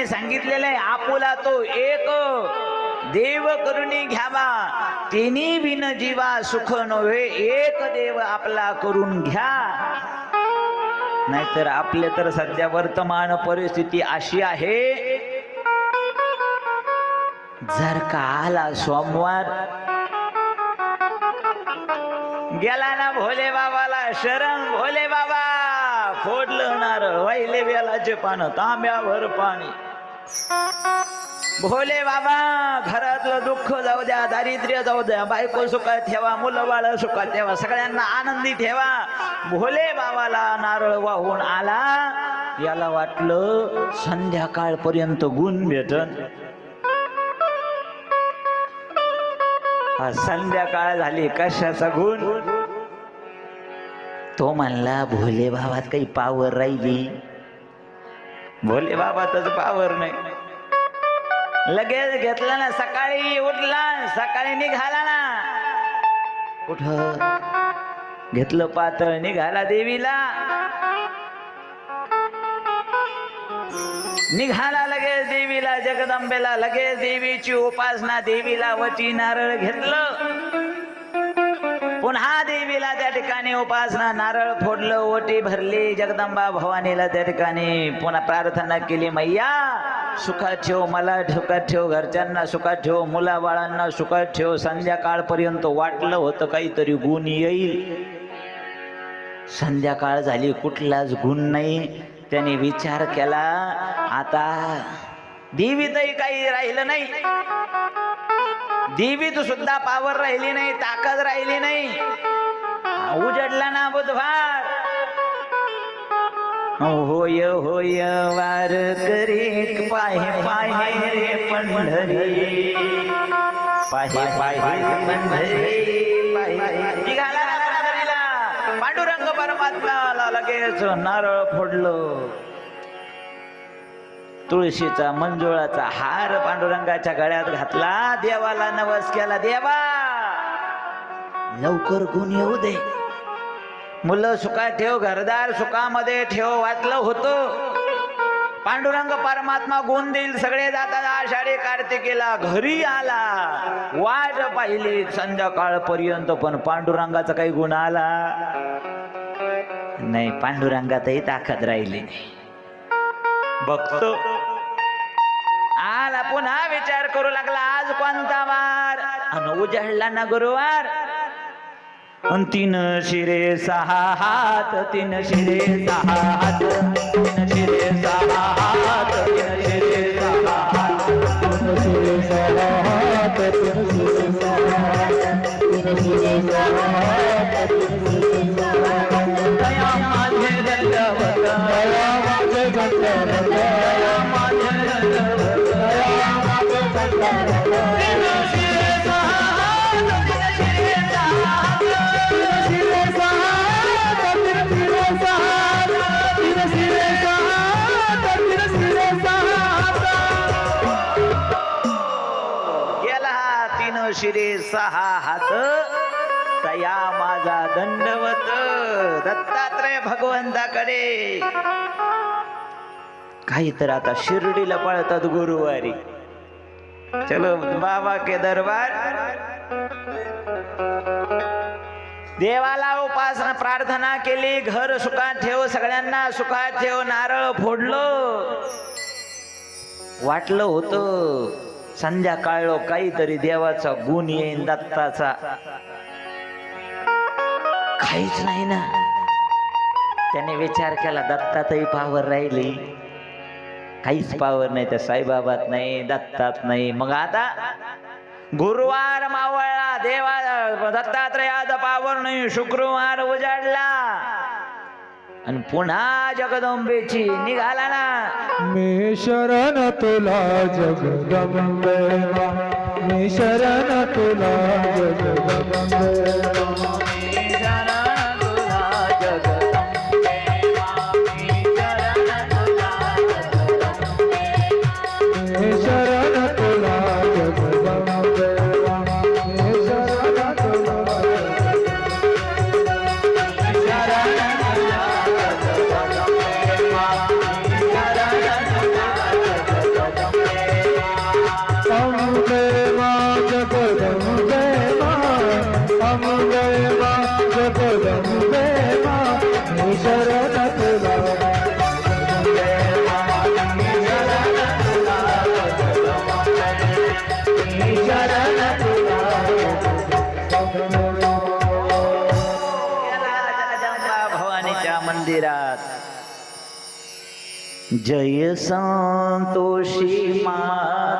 शास्त्राने सांगितलेलं आहे आपुला तो एक. देव करुणी घ्यावा तिन्ही बिन जीवा सुख नव्हे एक देव आपला करून घ्या. नाहीतर आपले तर सध्या वर्तमान परिस्थिती अशी आहे. जर का आला सोमवार गेला ना भोले बाबाला शरण भोले बाबा फोडलं नारळ वैले बेलाचे पान तांब्यावर पाणी. भोले बाबा घरातलं दुःख जाऊ द्या दारिद्र्य जाऊ द्या बायको सुखात ठेवा मुलं बाळ सुखात ठेवा सगळ्यांना आनंदी ठेवा. भोले बाबाला नारळ वाहून आला याला वाटलं संध्याकाळपर्यंत गुण भेटन. संध्याकाळ झाली कशाचा गुण? तो म्हणला भोले बाबात काही पावर राहिली. भोले बाबाच पावर नाही. लगेच घेतला ना सकाळी उठला सकाळी निघाला ना. कुठ? घेतलं पातळ निघाला देवीला. निघाला लगेच देवीला जगदंबेला लगेच देवीची उपासना देवीला वटी नारळ घेतलं. पुन्हा देवीला त्या ठिकाणी उपासना नारळ फोडलं ओटी भरली जगदंबा भवानीला त्या ठिकाणी पुन्हा प्रार्थना केली मैया सुखात ठेव मला सुखात ठेव घरच्यांना सुखात ठेव मुलाबाळांना सुखात ठेव संध्याकाळपर्यंत वाटलं होतं काहीतरी गुण येईल. संध्याकाळ झाली कुठलाच गुण नाही. त्याने विचार केला आता देवीतही काही राहिलं नाही. देवीत सुद्धा पावर राहिली नाही ताकद राहिली नाही. उजडला ना बुधवार. हो, होय होय वार करी पाहे पाहे रे पंढरी. पाहे पाहे पंढरी. निघाला पांडुरंग परमात्मा लगेच नारळ फोडलं. तुळशीचा मंजुळाचा हार पांडुरंगाच्या गळ्यात घातला. देवाला नवस केला देवा! लवकर गुण येऊ दे. मुलं सुखा ठेव घरदार सुखामध्ये ठेव वाटलं होतं. पांडुरंग परमात्मा गुण देईल सगळे जातात आषाढी कार्तिकेला. घरी आला. वाट पाहिली संध्याकाळपर्यंत पण पांडुरंगाचा काही गुण आला. नाही पांडुरंगातही ताकद राहिली नाही. बघतो करू लागला आज कोणता वार? अन उजाडला ना गुरुवार. तीन शिरे सहा हात तीन शिरे सहा हात तीन शिरे सहा हात. शिरे सहा हात. तया माझा दंडवत. दत्तात्रय भगवंताकडे. काही तर आता शिर्डीला पळतात गुरुवारी. चलो बाबा के दरबार. देवाला उपासना प्रार्थना केली. घर सुखात ठेव सगळ्यांना सुखात ठेव. नारळ फोडलं. वाटलं होतं संध्याकाळ काहीतरी देवाचा गुण येईन दत्ताचा. काहीच नाही ना. त्याने विचार केला दत्तातही पावर राहिली. काहीच पावर नाही त्या साईबाबात नाही दत्तात नाही. मग आता गुरुवार मावळला देवा दत्तात्रयाचा पावर नाही शुक्रवार उजाडला. आणि पुन्हा जगदंबेची निघाला ना. मी शरण तुला जगदंबे. मी शरण तुला जगदंबे. मंदिरात. जय संतोषी माता.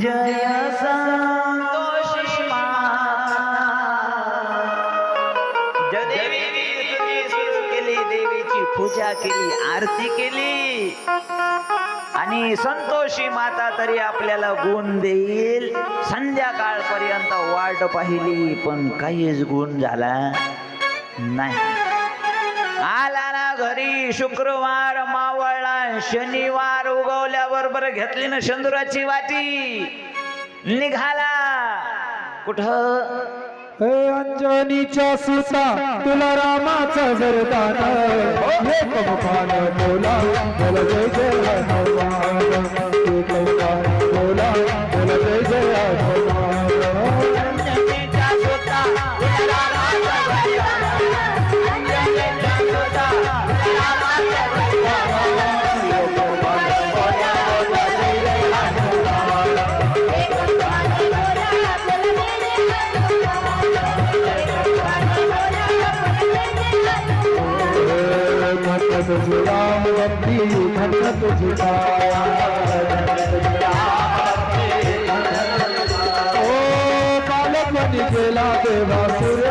जय पूजा केली आरती केली. आणि संतोषी माता तरी आपल्याला गुण देईल. संध्याकाळपर्यंत वाट पाहिली पण काहीच गुण झाला नाही. आला ना घरी शुक्रवार मावळला शनिवार उगवल्याबरोबर घेतली ना शंदुराची वाटी. निघाला. कुठं? अंजनीच्या सुता तुला रामाचा जरदान हे कमखान बोला बोला जय जय हनुमान हे कमखान बोला. राम भक्ती घट तुझी ओ कालपणी गेला देवा सूर्या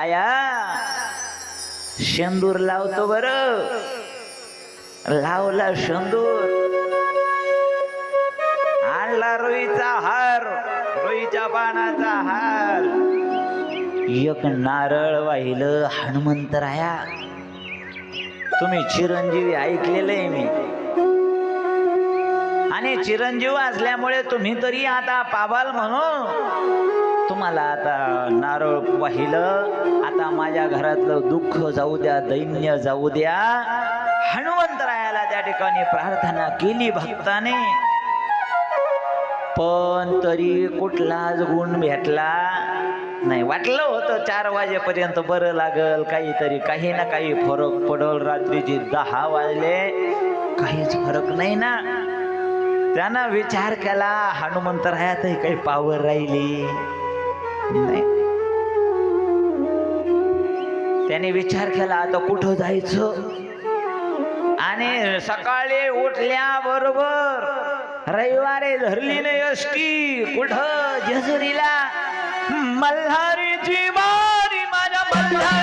राया शेंदूर लावतो बर. लावला शेंदूर. आणला रोईचा हार रोईच्या पानाचा हार. एक नारळ वाहिलं हनुमंत राया. तुम्ही चिरंजीवी ऐकलेलं आहे मी. आणि चिरंजीव असल्यामुळे तुम्ही तरी आता पाबाल म्हणून. मला आता नारळ पाहिलं आता माझ्या घरातलं दुःख जाऊ द्या दैन्य जाऊ द्या. हनुमंतरायाला त्या ठिकाणी प्रार्थना केली भक्ताने. पण तरी कुठलाच गुण भेटला नाही. वाटलं होतं चार वाजेपर्यंत बरं लागल. काहीतरी काही ना काही फरक पडल. रात्रीचे दहा वाजले. काहीच फरक नाही ना. त्यानं विचार केला हनुमंतरायातही काही पावर राहिली. नाही. त्याने विचार केला आता कुठं जायचं? आणि सकाळी उठल्याबरोबर रविवारी धरली नाही एसटी कुठं? जेजुरीला. मल्हारीची वारी माझ्या मल्हारी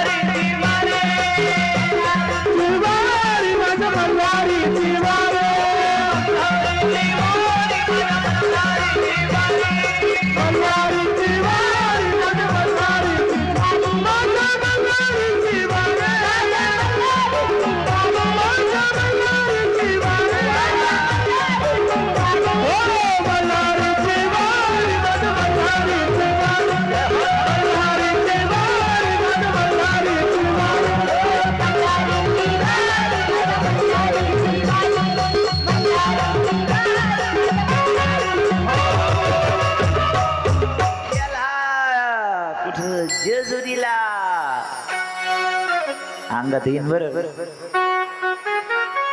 अंगात येईन बर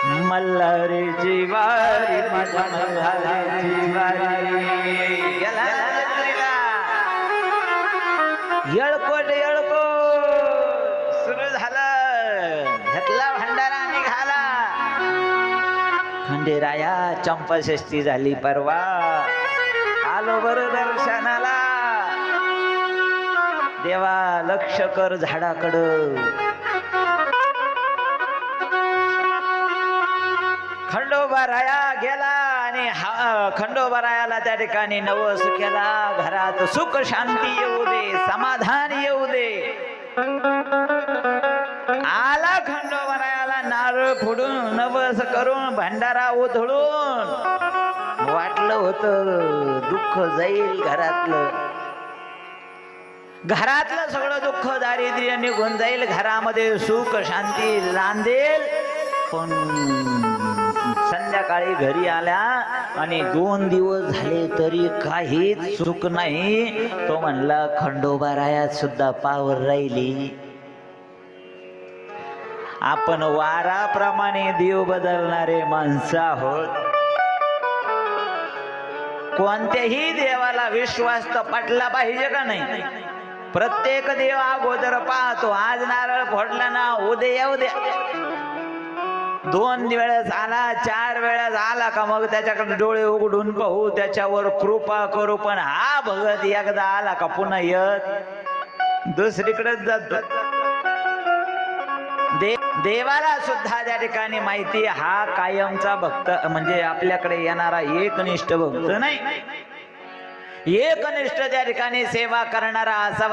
मल्हारीची जीवारी माझ्या मल्हारीची वारी येळकोट येळको सुरू झालं. घेतला भंडारा निघाला. खंडेराया चंपषष्टी झाली परवा. आलो बर दर्शनाला. देवा लक्ष कर झाडाकडं. खंडोबरायाला त्या ठिकाणी नव सुख्याला घरात सुख शांती येऊ दे समाधान येऊ दे. आला खंडोबरायाला नारळ फोडून नवस करून भंडारा उधळून. वाटलं होत दुःख जाईल घरातलं. घरातलं सगळं दुःख दारिद्र्य निघून जाईल. घरामध्ये सुख शांती लांदेल. पण संध्याकाळी घरी आल्या आणि दोन दिवस झाले तरी काहीच चूक नाही. तो म्हणला खंडोबारायात सुद्धा पावर राहिली. आपण वाराप्रमाणे देव बदलणारे माणसं आहोत. कोणत्याही देवाला विश्वास तर पटला पाहिजे का नाही? प्रत्येक देव अगोदर पाहतो आज नारळ फोडला ना उद्या उद्या दोन वेळेस आला चार वेळेस आला का मग त्याच्याकडे डोळे उघडून पाहू त्याच्यावर कृपा करू पण हा भगत एकदा आला का पुन्हा येत? दुसरीकडेच दे देवाला सुद्धा त्या ठिकाणी माहिती हा कायमचा भक्त म्हणजे आपल्याकडे येणारा एकनिष्ठ भक्त नाही. एकनिष्ठ त्या ठिकाणी सेवा करणारा असावा.